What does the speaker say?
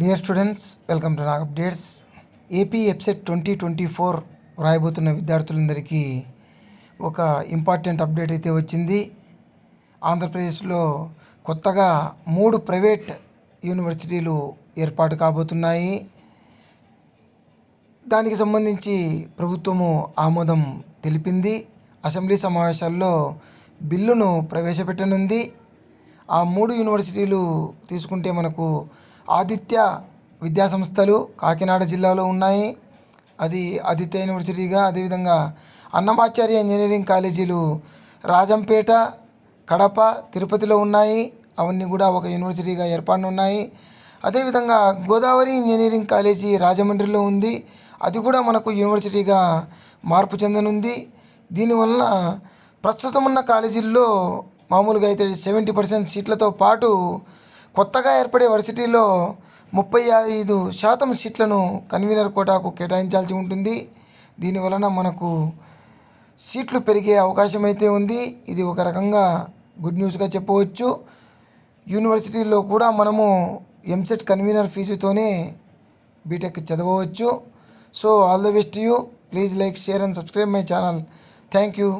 Dear students welcome to Nag updates AP EAPCET twenty twenty four రాయబోతున్న విద్యార్థులందరికీ ఒక important update అయితే వచ్చింది. ఆంధ్రప్రదేశ్లో కొత్తగా మూడు ప్రైవేట్ యూనివర్సిటీలు ఏర్పాటు కాబోతున్నాయి. దానికి సంబంధించి ప్రభుత్వము ఆమోదం తెలిపింది. అసెంబ్లీ సమావేశాల్లో బిల్లును ప్రవేశపెట్టనుంది. ఆ మూడు యూనివర్సిటీలు తీసుకుంటే మనకు ఆదిత్య విద్యా సంస్థలు కాకినాడ జిల్లాలో ఉన్నాయి. అది ఆదిత్య యూనివర్సిటీగా అదేవిధంగా అన్నమాచార్య ఇంజనీరింగ్ కాలేజీలు రాజంపేట కడప తిరుపతిలో ఉన్నాయి. అవన్నీ కూడా ఒక యూనివర్సిటీగా ఏర్పడనున్నాయి అదేవిధంగా గోదావరి ఇంజనీరింగ్ కాలేజీ రాజమండ్రిలో ఉంది. అది కూడా మనకు యూనివర్సిటీగా మార్పు చెందనుంది. దీనివలన ప్రస్తుతం ఉన్న కాలేజీల్లో మామూలుగా అయితే సెవెంటీ పర్సెంట్ సీట్లతో పాటు కొత్తగా ఏర్పడే వర్సిటీలో ముప్పై ఐదు శాతం సీట్లను కన్వీనర్ కోటాకు కేటాయించాల్సి ఉంటుంది. దీనివలన మనకు సీట్లు పెరిగే అవకాశం అయితే ఉంది. ఇది ఒక రకంగా గుడ్ న్యూస్గా చెప్పవచ్చు. యూనివర్సిటీల్లో కూడా మనము ఎంసెట్ కన్వీనర్ ఫీజుతోనే బీటెక్ చదవవచ్చు. So all the best you. Please like share and subscribe my channel. Thank you.